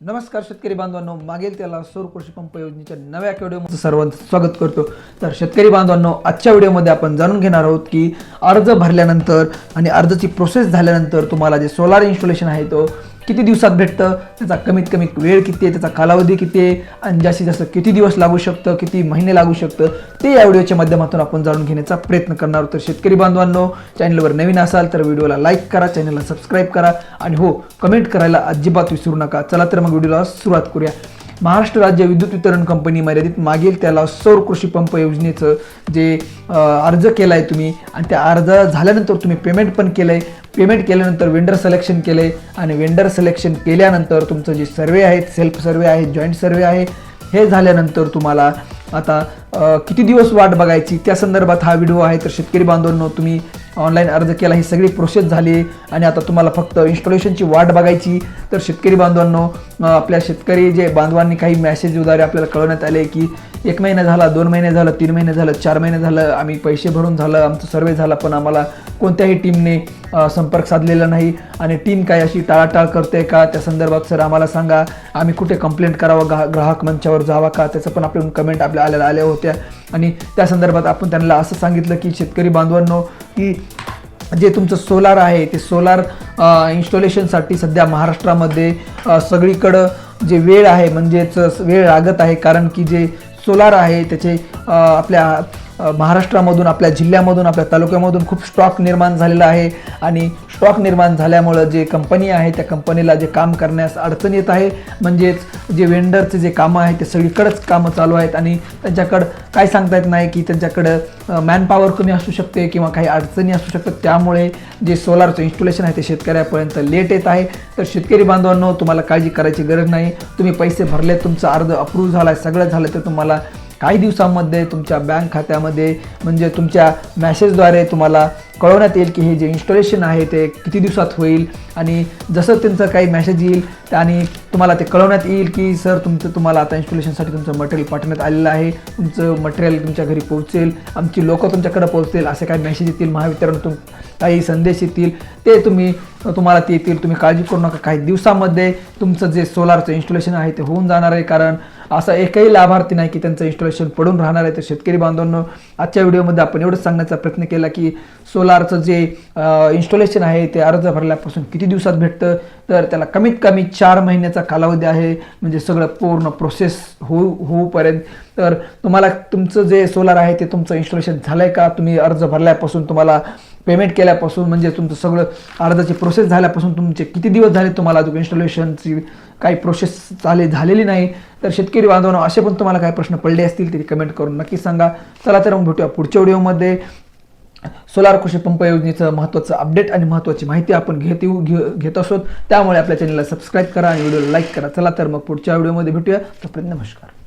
नमस्कार शेतकरी बांधवांनो मागेल त्याला सौर कृषी पंप योजनेच्या नव्या व्हिडिओमध्ये सर्वांचं स्वागत करतो. तर शेतकरी बांधवांनो आजच्या व्हिडिओमध्ये आपण जाणून घेणार आहोत की अर्ज भरल्यानंतर आणि अर्जाची प्रोसेस झाल्यानंतर तुम्हाला जे सोलार इन्स्टॉलेशन आहे तो किती दिवसात भेटतं त्याचा कमीत कमी वेळ किती आहे त्याचा कालावधी किती आहे आणि जास्तीत जास्त किती दिवस लागू शकतं किती महिने लागू शकतं ते या व्हिडिओच्या माध्यमातून आपण जाणून घेण्याचा प्रयत्न करणार तर शेतकरी बांधवांनो चॅनलवर नवीन असाल तर व्हिडिओला लाईक करा चॅनलला सबस्क्राईब करा आणि हो कमेंट करायला अजिबात विसरू नका. चला तर मग व्हिडिओला सुरुवात करूया. महाराष्ट्र राज्य विद्युत वितरण कंपनी मर्यादित मागील त्याला सौर कृषी पंप योजनेचं जे अर्ज केला आहे तुम्ही आणि त्या अर्ज झाल्यानंतर तुम्ही पेमेंट पण केलं आहे पेमेंट केल्यानंतर वेंडर सिलेक्शन केलं आहे आणि वेंडर सिलेक्शन केल्यानंतर तुमचं जे सर्वे आहेत सेल्फ सर्वे आहे जॉईंट सर्वे आहे हे झाल्यानंतर तुम्हाला आता किती दिवस वाट बघायची? त्या संदर्भात हा व्हिडिओ आहे तर शेतकरी बांधवांनो तुम्ही ऑनलाईन अर्ज केला ही सगळी प्रोसेस झाली आणि आता तुम्हाला फक्त इन्स्टॉलेशनची वाट बघायची. तर शेतकरी बांधवांनो आपल्या शेतकरी जे बांधवांनी काही मॅसेजद्वारे आपल्याला कळवण्यात आले की एक महिना झाला दोन महिने झालं तीन महिने झालं चार महिने झालं आम्ही पैसे भरून झालं आमचं सर्वे झाला पण आम्हाला कोणत्याही टीमने संपर्क साधलेला नाही. आणि टीम काय अशी टाळाटाळ करते का? त्या संदर्भात सर आम्हाला सांगा. आम्ही कुठे कंप्लेंट करावं? गा ग्राहक मंचावर जावा का? त्याचं पण आपल्याकडून कमेंट आपल्या आल्या आल्या होत्या. आणि त्या संदर्भात आपण त्यांना असं सांगितलं की शेतकरी बांधवांनो की जे तुमचं सोलार आहे ते सोलार इन्स्टॉलेशनसाठी सध्या महाराष्ट्रामध्ये सगळीकडं जे वेळ आहे म्हणजेच वेळ लागत आहे कारण की जे सोलार आहे त्याचे आपल्या महाराष्ट्रामधून आपल्या जिल्ह्यामधून आपल्या तालुक्यामधून खूप स्टॉक निर्माण झालेला आहे. आणि स्टॉक निर्माण झाल्यामुळं जे कंपनी आहे त्या कंपनीला जे काम करण्यास अडचण येत आहे. म्हणजेच जे वेंडरचे जे कामं आहेत ते सगळीकडंच कामं चालू आहेत. आणि त्यांच्याकडं काय सांगता येत नाही की त्यांच्याकडं मॅनपॉवर कमी असू शकते किंवा काही अडचणी असू शकतात. त्यामुळे जे सोलारचं इन्स्टॉलेशन आहे ते शेतकऱ्यापर्यंत लेट येत आहे. तर शेतकरी बांधवांनो तुम्हाला काळजी करायची गरज नाही. तुम्ही पैसे भरले तुमचं अर्ज अप्रूव्ह झाला आहे सगळं झालं तर तुम्हाला काही दिवसांमध्ये तुमच्या बँक खात्यामध्ये म्हणजे तुमच्या मॅसेजद्वारे तुम्हाला कळवण्यात येईल की हे जे इन्स्टॉलेशन आहे ते किती दिवसात होईल. आणि जसं त्यांचं काही मॅसेज येईल आणि तुम्हाला ते कळवण्यात येईल की सर तुमचं तुम्हाला आता इन्स्टॉलेशनसाठी तुमचं मटेरियल पाठवण्यात आलेलं आहे. तुमचं मटेरियल तुमच्या घरी पोहोचेल. आमची लोकं तुमच्याकडे पोहोचतील. असे काही मेसेज येतील महावितरणातून काही संदेश येतील. ते तुम्ही तुम्हाला ते येतील. तुम्ही काळजी करू नका. काही दिवसामध्ये तुमचं जे सोलारचं इन्स्टॉलेशन आहे ते होऊन जाणार आहे. कारण असा एकही लाभार्थी नाही की त्यांचं इन्स्टॉलेशन पडून राहणार आहे. तर शेतकरी बांधवांनो आजच्या व्हिडिओमध्ये आपण एवढंच सांगण्याचा प्रयत्न केला की सोलारचं जे इन्स्टॉलेशन आहे ते अर्ज भरल्यापासून किती दिवसात भेटतं? तर त्याला कमीत कमी चार महिन्याचा कालावधी आहे. म्हणजे सगळं पूर्ण प्रोसेस होऊ होऊपर्यंत. तर तुम्हाला तुमचं जे सोलार आहे ते तुमचं इन्स्टॉलेशन झालं आहे का? तुम्ही अर्ज भरल्यापासून तुम्हाला पेमेंट केल्यापासून म्हणजे तुमचं सगळं अर्जाची प्रोसेस झाल्यापासून तुमचे किती दिवस झाले तुम्हाला अजून इन्स्टॉलेशनची काही प्रोसेस चाले झालेली नाही? तर शेतकरी बांधवांना असे पण तुम्हाला काही प्रश्न पडले असतील तरी कमेंट करून नक्की सांगा. चला तर मग भेटूया पुढच्या व्हिडिओमध्ये. सोलार कृषी पंप योजनेचं महत्त्वाचं अपडेट आणि महत्त्वाची माहिती आपण घेत येऊ घे घेत असोत. त्यामुळे आपल्या चॅनलला सबस्क्राईब करा आणि व्हिडिओला लाईक करा. चला तर मग पुढच्या व्हिडिओमध्ये भेटूया. तोपर्यंत नमस्कार.